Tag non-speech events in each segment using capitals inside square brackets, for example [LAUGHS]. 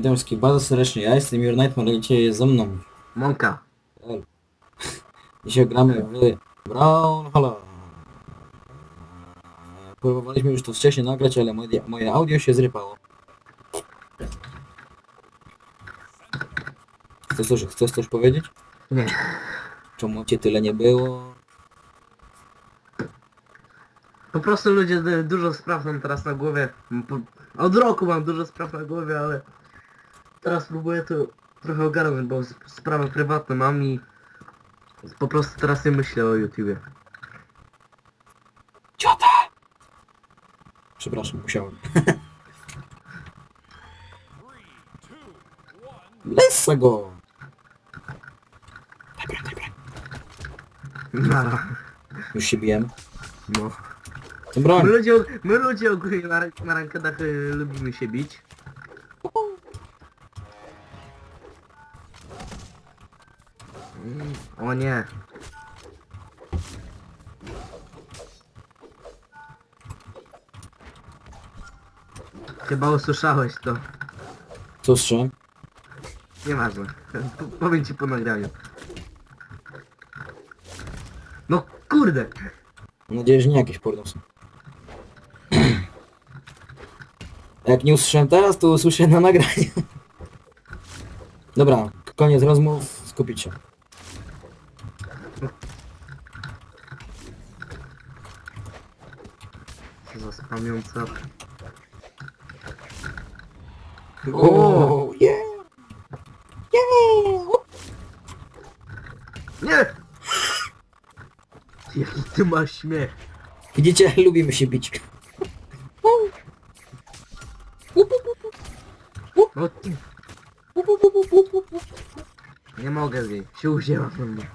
Wszystkich bardzo serdecznie, ja jestem Your Nightmare, jest ze mną. Monka. El. [LAUGHS] Dzisiaj gramy w Brown Hala. Próbowaliśmy już to wcześniej nagrać, ale moje, moje audio się zrypało. Chcesz coś, chcesz coś powiedzieć? Nie. Czemu cię tyle nie było? Po prostu ludzie d- dużo spraw mam teraz na głowie. Po, od roku mam dużo spraw na głowie, ale teraz próbuję to trochę ogarnąć, bo s- sprawy prywatne mam i po prostu teraz nie myślę o YouTubie. Ciota! Przepraszam, musiałem. [LAUGHS] Lesa go! Dobra, dobra. Nara. Już się bijemy. No. Broń! My ludzie, my ludzie ogólnie na, na rankedach y, lubimy się bić. O nie. Chyba usłyszałeś to. Co strzem? Nieważne. P- Powiem ci po nagraniu. No kurde! Mam nadzieję, że nie jakieś pornosy. [CLEARS THROAT] Jak nie usłyszałem teraz, to usłyszę na nagraniu. [LAUGHS] Dobra, koniec rozmów, skupić się. Spamiąca. O, yeah! Yeah! Nie! Jaki ty masz śmiech. Widzicie, lubimy się bić. No ty... Nie mogę jej. Się uzięła we mnie.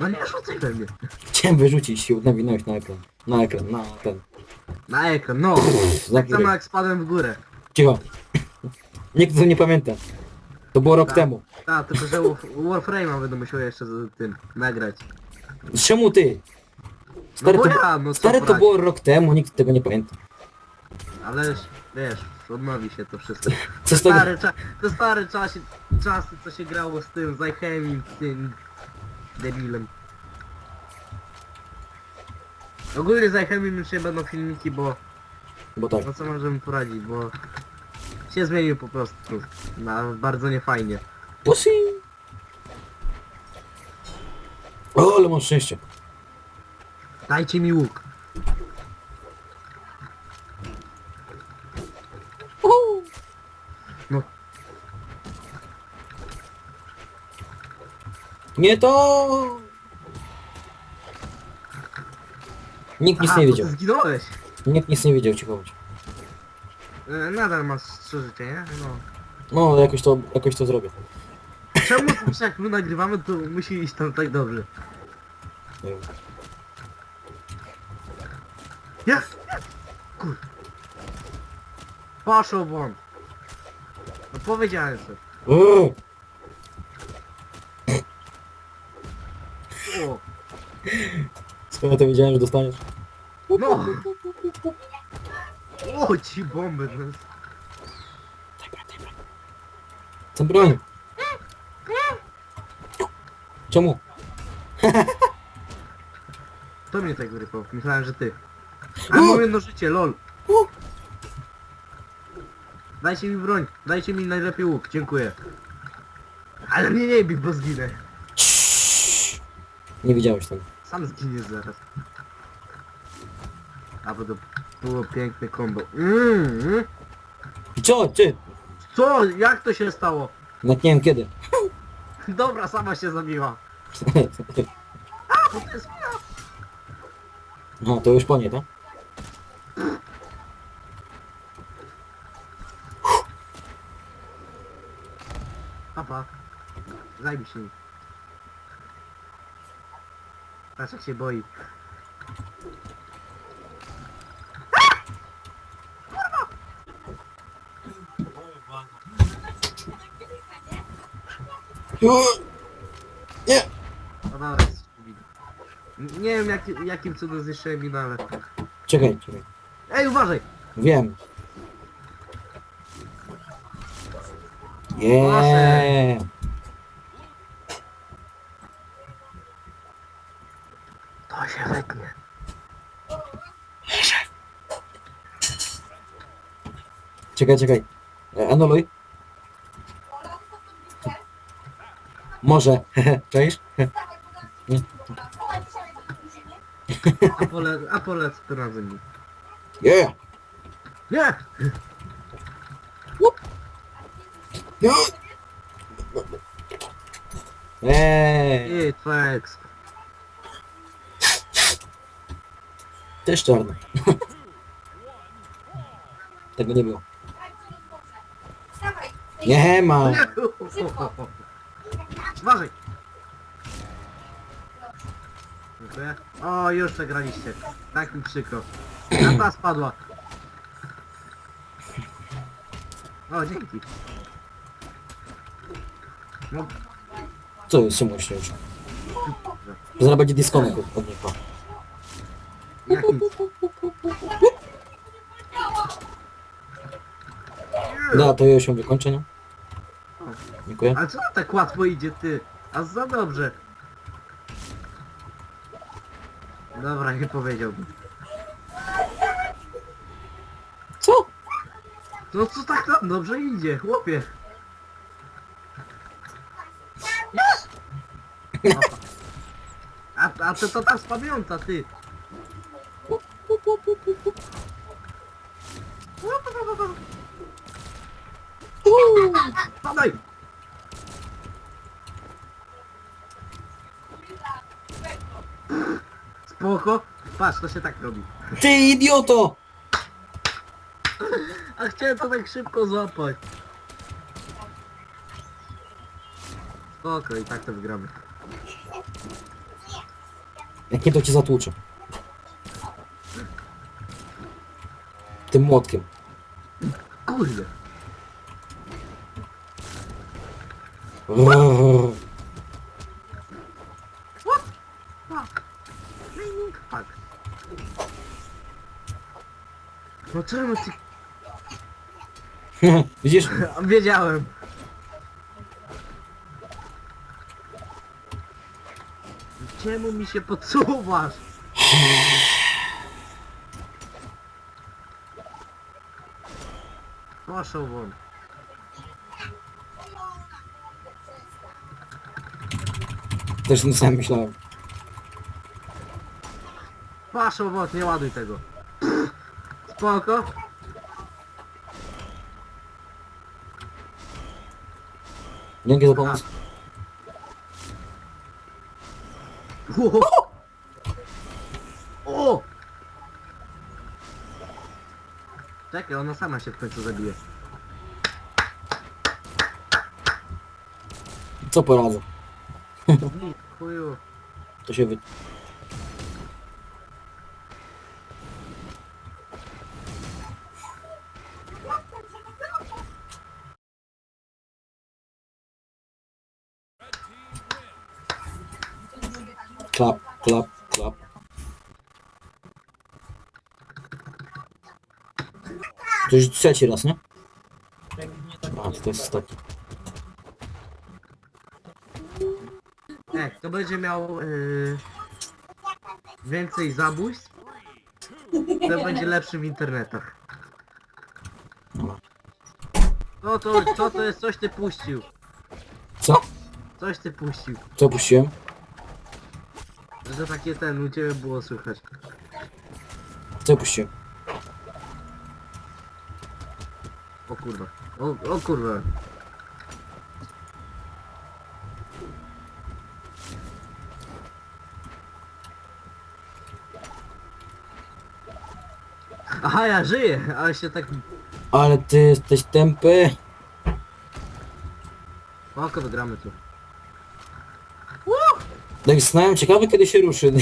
No nie rzucaj we mnie. Chciałem wyrzucić się, nawinąć na ekran. Na ekran, na ten. Na ekran, no. Za Tak samo jak spadłem w górę. Cicho. Nikt to nie pamięta. To było rok Tak. temu. Tak, tylko że Warf- Warframe'a będę musiał jeszcze z tym nagrać. Czemu ty? No Stary, bo to, ja, no co stary to poradzić. było rok temu, nikt tego nie pamięta. Ale wiesz, odnowi się to wszystko. [LAUGHS] Co z tego? Stary, cza te stare czasy, czasy, co się grało z tym, z Ichemim, tym debilem. Ogólnie z Ichemim już nie będą filmiki, bo Bo tak. no co możemy poradzić, bo się zmienił po prostu na bardzo niefajnie. Pussy! O, ale mam szczęście. Dajcie mi łuk. No, Nie to! Nikt nic aha, nie to wiedział. ty zginąłeś. Nikt nic nie wiedział, cicho bądź. E, Nadal masz trzy życie, nie? No. No, jakoś to, jakoś to zrobię. Czemu zawsze jak my nagrywamy, to musi iść tam tak dobrze? Nie wiem. Ja! Kur... Poszło won. No powiedziałem coś. Uuu, Skoro to wiedziałem, że dostaniesz. no! O, ci bomby. no. Co broń? Czemu? [LAUGHS] To mnie tak wyrypał. Myślałem, że ty. A mam jedno życie, lol. Dajcie mi broń. Dajcie mi najlepiej łuk. Dziękuję. Ale mnie nie bij, bo zginę. Nie widziałeś tego. Sam zginiesz zaraz. A bo to było piękne kombo. Mm. I co? Ty? Co? Jak to się stało? Nawet nie wiem kiedy. Dobra, sama się zabiła. [LAUGHS] A, bo to jest mina. No, to już po nie, tak? Papa. Zajmij się. nim. Patrz jak się boi. Nie! No dobra. Nie wiem jak, jakim cudem zniszczyłem minę, ale... Czekaj, czekaj. Ej, uważaj! Wiem. Yeah. Się wytnie. Czekaj, czekaj. E, Anuluj. Może. [LAUGHS] Cześć? A pole, a polec to razem mi. Yeah. Nie! Eee, I twoja exp. Też czarny. [LAUGHS] Tego nie było. Nie ma. Uważaj! Dziękuję. O, już przegraliście. Tak mi przykro. A ta spadła. O, dzięki. No, Co jest się już? Zaraz będzie od od niego. Da, to ja się wykończę, nie? Dziękuję. Ale co tak łatwo idzie ty? A za dobrze. Dobra, nie powiedziałbym. Co? No co tak tam dobrze idzie, chłopie? A, a to to ta pamiąta, ty. Padaj! Spoko. Patrz, to się tak robi. Ty idioto! A chciałem to tak szybko złapać. Spoko, i tak to wygramy. Jak nie to cię zatłuczę. Tym młotkiem. Kurde. Brrr. Fuck. Fuck. No czemu ty... [LAUGHS] Widzisz? [LAUGHS] Wiedziałem. Czemu mi się podsuwasz? [LAUGHS] Proszę won. Też samym myślałem. Proszę won, nie ładuj tego. [CLEARS THROAT] Spoko. Dzięki za pomoc. O! Czekaj, ona sama się w końcu zabije. Co poradzę? Nic, chuju. To się wy... Klap, klap, klap. To już trzeci raz, nie? A, to jest ostatni. E, to będzie miał yy, więcej zabójstw. To będzie lepszy w internetach. No to, to, to jest coś ty puścił. Co? Coś ty puścił. Co puściłem? Że takie ten u ciebie było słychać. Co puściłem? O kurwa. O, o kurwa. Aha, ja żyję, ale się tak... Ale ty jesteś tępy. Oko wygramy tu. Tak znałem, ciekawe kiedy się ruszy.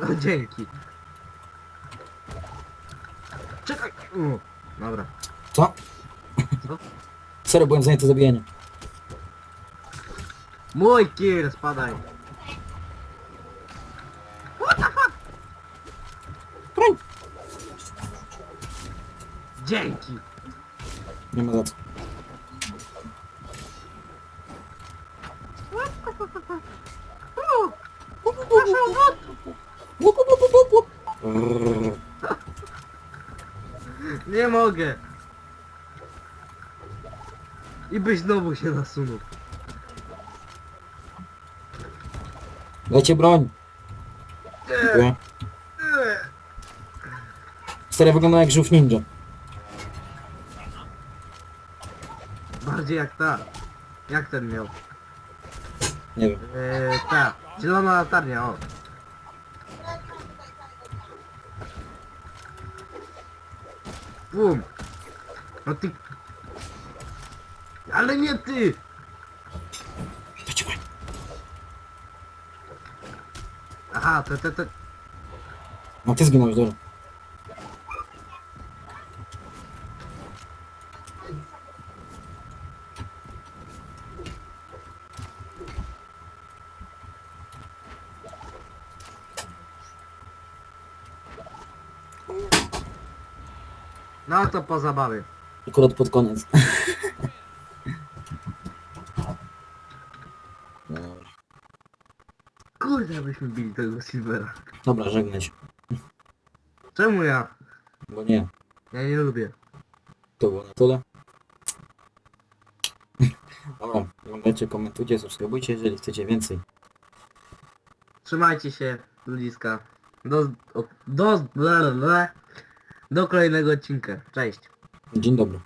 No dzięki. Czekaj! U, dobra. Co? Co? Serio, byłem zajęty zabijaniem. Mój kill, spadaj. Broń. Dzięki. Nie ma za co. Nie mogę. I byś znowu się nasunął. Dajcie broń. Dziękuję. Stary wygląda jak żółw ninja. Bardziej jak ta. Jak ten miał? Nie wiem. Eee, ta. Zielona latarnia, o. Bum. No ty... Ale nie ty! Broń. Aha, to, to, to... No ty zginąłeś, dobra. No to po zabawie. Akurat pod koniec. Kurde, byśmy bili tego Silvera. Dobra, żegnaj się. Czemu ja? Bo nie. Ja nie lubię. To było na tyle. Dobra, oglądajcie, komentujcie, subskrybujcie, jeżeli chcecie więcej. Trzymajcie się, ludziska. Do... o- Do... Bla, bla, bla. Do kolejnego odcinka. Cześć. Dzień dobry.